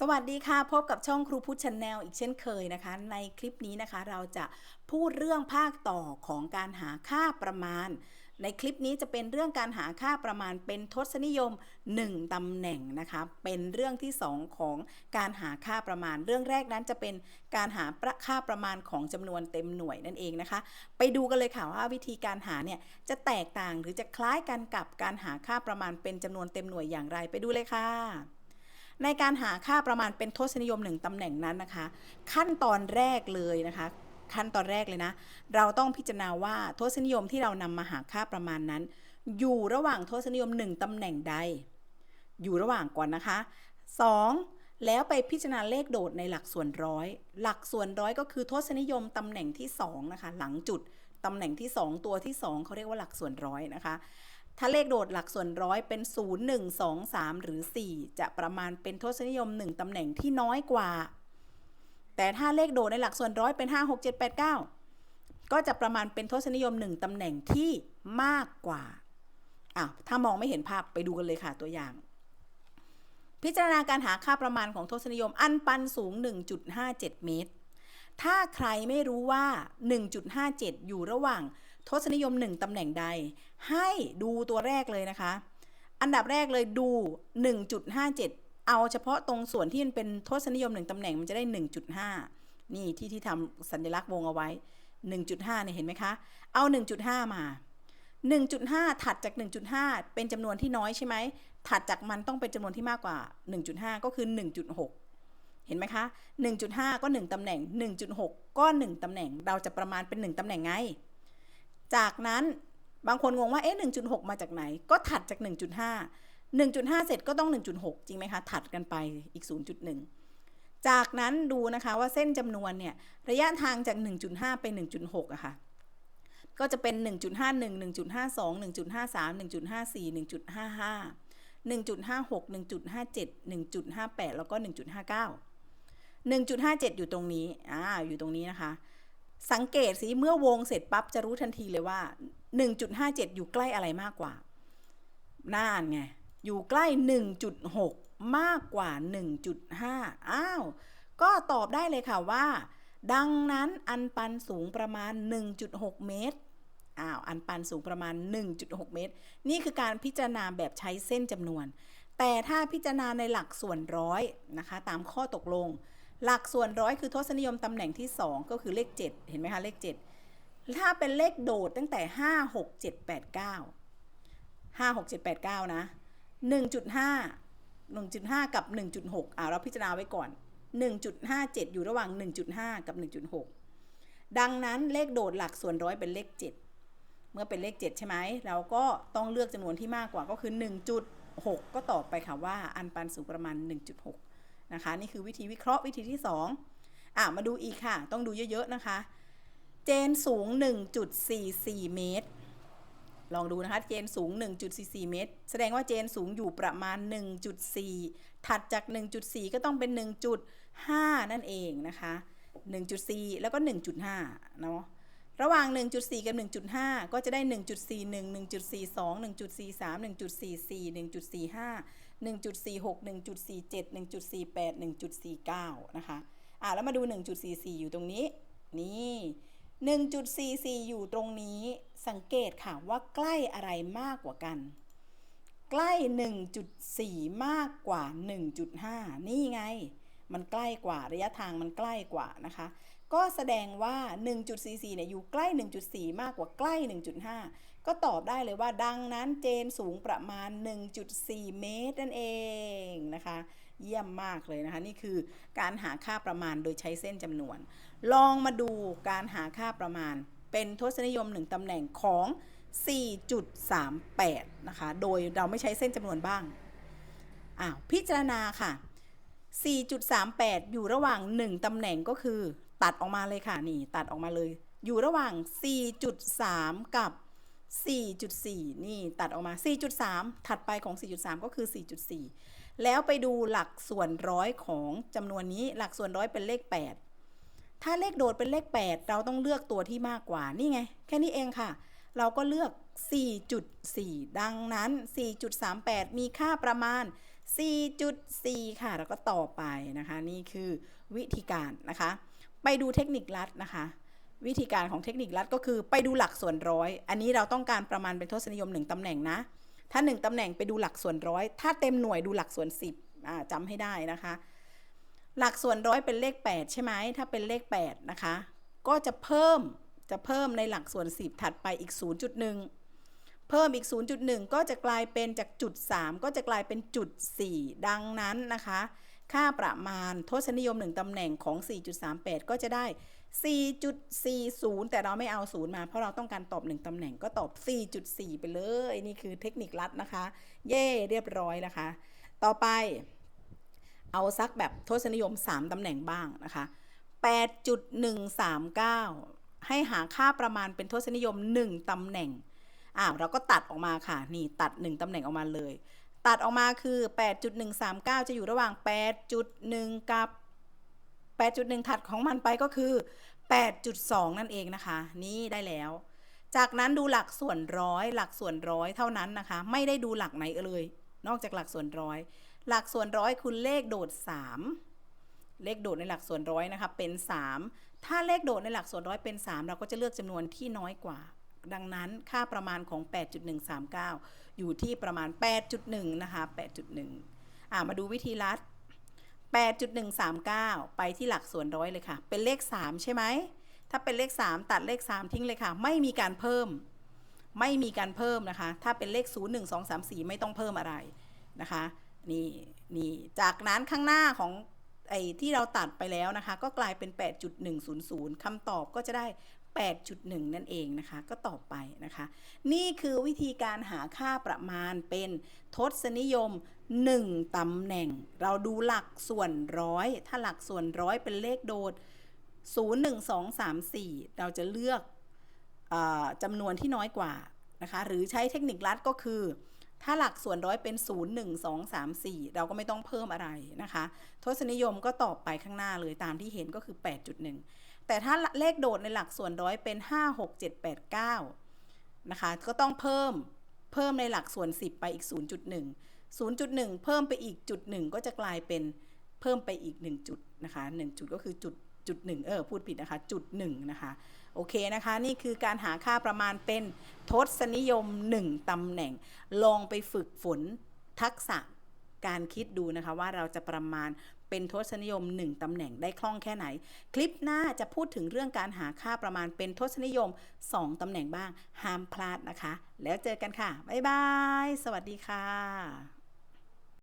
สวัสดีค่ะ พบกับช่องครูพุทธชนแนลอีกเช่นเคยนะคะ ในคลิปนี้นะคะ เราจะพูดเรื่องภาคต่อของการหาค่าประมาณ ในคลิปนี้จะเป็นเรื่องการหาค่าประมาณเป็นทศนิยม 1ตำแหน่งนะคะ เป็นเรื่องที่ 2 ของการหาค่าประมาณ เรื่องแรกนั้นจะเป็นการหาประค่าประมาณของจำนวนเต็มหน่วยนั่นเองนะคะ ไปดูกันเลยค่ะว่าวิธีการหาเนี่ยจะแตกต่างหรือจะคล้ายกันกับการหาค่าประมาณเป็นจำนวนเต็มหน่วยอย่างไร ไปดูเลยค่ะ ในการหาค่าประมาณเป็นทศนิยมหนึ่งตำแหน่งนั้นนะคะ ขั้นตอนแรกเลยนะคะขั้นตอนแรกเลยนะ เราต้องพิจารณาว่าทศนิยมที่เรานำมาหาค่าประมาณนั้น อยู่ระหว่างทศนิยม 1ตำแหน่งใด อยู่ระหว่างก่อนนะคะ 2. แล้วไปพิจารณาเลขโดดในหลักส่วนร้อย หลักส่วนร้อยก็คือทศนิยมตำแหน่งที่ 2 นะคะ หลังจุดตำแหน่งที่ 2 ตัวที่ 2เขาเรียกว่าหลักส่วนร้อยนะคะ ถ้าเลขโดดหลักส่วนร้อยเป็น 0 1 2 3 หรือ 4 จะประมาณเป็นทศนิยม 1 ตำแหน่งที่น้อยกว่า แต่ถ้าเลขโดดในหลักส่วนร้อยเป็น 5 6 7 8 9 ก็จะประมาณเป็นทศนิยม 1 ตำแหน่งที่มากกว่าอ้าวถ้ามองไม่เห็นภาพไปดูกันเลยค่ะตัวอย่าง พิจารณาการหาค่าประมาณของทศนิยมอันปันสูง 1.57 เมตร ถ้าใครไม่รู้ว่า 1.57 อยู่ระหว่าง ทศนิยม 1 ตำแหน่งใด ให้ดูตัวแรกเลยนะคะ อันดับแรกเลยดู 1.57 เอาเฉพาะตรงส่วนที่มันเป็นทศนิยม 1 ตำแหน่งมันจะได้ 1.5 นี่ที่ที่ทำสัญลักษณ์วงเอาไว้ 1.5 เนี่ยเห็นไหมคะ เอา 1.5 มา 1.5 ถัดจาก 1.5 เป็นจำนวนที่น้อยใช่ไหม ถัดจากมันต้องเป็นจำนวนที่มากกว่า 1.5 ก็คือ 1.6เห็นไหมคะ 1.5 ก็ 1 ตำแหน่ง 1.6 ก็ 1 ตำแหน่ง เราจะประมาณเป็น 1 ตำแหน่งไง จากนั้นบางคนงงว่าเอ๊ะ1.6 มาจากไหน ก็ถัดจาก 1.5 1.5 เสร็จก็ต้อง 1.6 จริงไหมคะ ถัดกันไปอีก 0.1 จากนั้นดูนะคะว่าเส้นจำนวนเนี่ยระยะทางจาก 1.5 ไป 1.6อะคะ่ะก็จะเป็น 1.51 1.52 1.53 1.54 1.55 1.56 1.57 1.58 แล้วก็ 1.59 1.57 อยู่ตรงนี้ อ่า อยู่ตรงนี้นะคะ สังเกตสิเมื่อวงเสร็จปั๊บจะรู้ทันทีเลยว่า 1.57 อยู่ใกล้อะไรมากกว่า น่านไง อยู่ใกล้ 1.6 มากกว่า 1.5 อ้าว ก็ตอบได้เลยค่ะว่า ดังนั้นอันปันสูงประมาณ 1.6 เมตร อ้าว อันปันสูงประมาณ 1.6 เมตร นี่คือการพิจารณาแบบใช้เส้นจำนวน แต่ถ้าพิจารณาในหลักส่วนร้อยนะคะ ตามข้อตกลง หลักส่วนร้อยคือทศนิยมตำแหน่งที่ 2 ก็คือเลข 7 เห็นไหมคะเลข 7 ถ้าเป็นเลขโดดตั้งแต่ 5 6 7 8 9 5 6 7 8 9 นะ 1.5 1.5 กับ 1.6อ่าเราพิจารณาไว้ก่อน 1.57 อยู่ระหว่าง 1.5 กับ 1.6 ดังนั้นเลขโดดหลักส่วนร้อยเป็นเลข 7 เมื่อเป็นเลข 7 ใช่ไหม เราก็ต้องเลือกจำนวนที่มากกว่าก็คือ 1.6 ก็ตอบไปค่ะว่าอันปันสูงประมาณ 1.6 นะคะ นี่คือวิธีวิเคราะห์วิธีที่ 2 อะ มาดูอีกค่ะ ต้องดูเยอะๆนะคะ เจนสูง 1.44 เมตร ลองดูนะคะ เจนสูง 1.44 เมตร แสดงว่าเจนสูงอยู่ประมาณ 1.4 ถัดจาก 1.4 ก็ต้องเป็น 1.5 นั่นเองนะคะ 1.4 แล้วก็ 1.5 เนาะระหว่าง 1.4 กับ 1.5 ก็จะได้ 1.41 1.42 1.43 1.44 1.45 1.46 1.47 1.48 1.49 นะคะ อะแล้วมาดู 1.44 อยู่ตรงนี้ นี่ 1.44 อยู่ตรงนี้ สังเกตค่ะว่าใกล้อะไรมากกว่ากัน ใกล้ 1.4 มากกว่า 1.5 นี่ไง มันใกล้กว่าระยะทางมันใกล้กว่านะคะก็แสดงว่า 1.44 เนี่ย อยู่ใกล้ 1.4 มากกว่าใกล้ 1.5 ก็ตอบได้เลยว่าดังนั้นเจนสูงประมาณ 1.4 เมตรนั่นเองนะคะ เยี่ยมมากเลยนะคะ นี่คือการหาค่าประมาณโดยใช้เส้นจำนวน ลองมาดูการหาค่าประมาณ เป็นทศนิยม1ตำแหน่งของ 4.38 นะคะ โดยเราไม่ใช้เส้นจำนวนบ้างอ้าวพิจารณาค่ะ 4.38 อยู่ระหว่าง 1ตำแหน่งก็คือ ตัดออกมาเลยค่ะนี่ตัดออกมาเลย อยู่ระหว่าง 4.3 กับ 4.4 นี่ตัดออกมา 4.3 ถัดไปของ 4.3 ก็คือ 4.4 แล้วไปดูหลักส่วนร้อยของจำนวนนี้ หลักส่วนร้อยเป็นเลข 8 ถ้าเลขโดดเป็นเลข 8 เราต้องเลือกตัวที่มากกว่า นี่ไง แค่นี้เองค่ะ เราก็เลือก 4.4 ดังนั้น 4.38 มีค่าประมาณ 4.4 ค่ะ แล้วก็ต่อไปนะคะ นี่คือวิธีการนะคะ ไปดูเทคนิคลัดนะคะ วิธีการของเทคนิคลัดก็คือไปดูหลักส่วนร้อย อันนี้เราต้องการประมาณเป็นทศนิยม 1ตำแหน่งนะ ถ้า 1ตำแหน่งไปดูหลักส่วนร้อย ถ้าเต็มหน่วยดูหลักส่วน 10อ่าจำให้ได้นะคะ หลักส่วนร้อยเป็นเลข 8 ใช่ไหมถ้าเป็นเลข 8 นะคะ ก็จะเพิ่มจะเพิ่มในหลักส่วน 10 ถัดไปอีก 0.1 เพิ่มอีก 0.1 ก็จะกลายเป็นจากจุด 3 ก็จะกลายเป็นจุด 4 ดังนั้นนะคะ ค่าประมาณทศนิยม 1ตำแหน่งของ 4.38 ก็จะได้ 4.40 แต่เราไม่เอา0มาเพราะเราต้องการตอบ 1 ตำแหน่งก็ตอบ 4.4 ไปเลย นี่คือเทคนิคลัดนะคะ เย่เรียบร้อยนะคะ ต่อไป เอาสักแบบทศนิยม 3 ตำแหน่งบ้างนะคะ 8.139 ให้หาค่าประมาณเป็นทศนิยม 1 ตำแหน่งอ่าเราก็ตัดออกมาค่ะ นี่ตัด 1 ตำแหน่งออกมาเลย ตัดออกมาคือ 8.139 จะอยู่ระหว่าง 8.1 กับ 8.1 ถัดของมันไปก็คือ 8.2 นั่นเองนะคะ นี่ได้แล้ว จากนั้นดูหลักส่วนร้อย หลักส่วนร้อยเท่านั้นนะคะ ไม่ได้ดูหลักไหนเลย นอกจากหลักส่วนร้อย หลักส่วนร้อยคุณเลขโดด 3 เลขโดดในหลักส่วนร้อยนะคะ เป็น 3 ถ้าเลขโดดในหลักส่วนร้อยเป็น 3 เราก็จะเลือกจำนวนที่น้อยกว่า ดังนั้นค่าประมาณของ 8.139 อยู่ที่ประมาณ 8.1 นะคะ 8.1 อ่ามาดูวิธีลัด 8.139 ไปที่หลักส่วนร้อยเลยค่ะ เป็นเลข 3 ใช่ไหม ถ้าเป็นเลข 3 ตัดเลข 3 ทิ้งเลยค่ะ ไม่มีการเพิ่ม ไม่มีการเพิ่มนะคะ ถ้าเป็นเลข 0 1 2 3 4 ไม่ต้องเพิ่มอะไรนะคะ นี่นี่ จากนั้นข้างหน้าของไอ้ที่เราตัดไปแล้วนะคะ ก็กลายเป็น 8.100คำตอบก็จะได้ 8.1 นั่นเองนะคะ ก็ตอบไปนะคะ นี่คือวิธีการหาค่าประมาณเป็นทศนิยม 1 ตำแหน่ง เราดูหลักส่วนร้อย ถ้าหลักส่วนร้อยเป็นเลขโดด 0 1 2 3 4 เราจะเลือกอจำนวนที่น้อยกว่านะคะ หรือใช้เทคนิคลัดก็คือถ้าหลักส่วนร้อยเป็น 0 1 2 3 4 เราก็ไม่ต้องเพิ่มอะไรนะคะ ทศนิยมก็ตอบไปข้างหน้าเลยตามที่เห็นก็คือ 8.1 แต่ถ้าเลขโดดในหลักส่วนร้อยเป็น 5 6 7 8 9 นะคะ ก็ต้องเพิ่มเพิ่มในหลักส่วน 10 ไปอีก 0.1 0.1 เพิ่มไปอีกจุดหนึ่งก็จะกลายเป็นเพิ่มไปอีก 1 จุดนะคะ1จุดก็คือจุดจุดหนึ่งเออพูดผิดนะคะจุดหนึ่งนะคะโอเคนะคะ นี่คือการหาค่าประมาณเป็นทศนิยม 1ตำแหน่ง ลองไปฝึกฝนทักษะ การคิดดูนะคะว่าเราจะประมาณเป็นทศนิยม 1 ตำแหน่งได้คล่องแค่ไหน คลิปหน้าจะพูดถึงเรื่องการหาค่าประมาณเป็นทศนิยม 2 ตำแหน่งบ้าง ห้ามพลาดนะคะ แล้วเจอกันค่ะ บ๊ายบาย สวัสดีค่ะ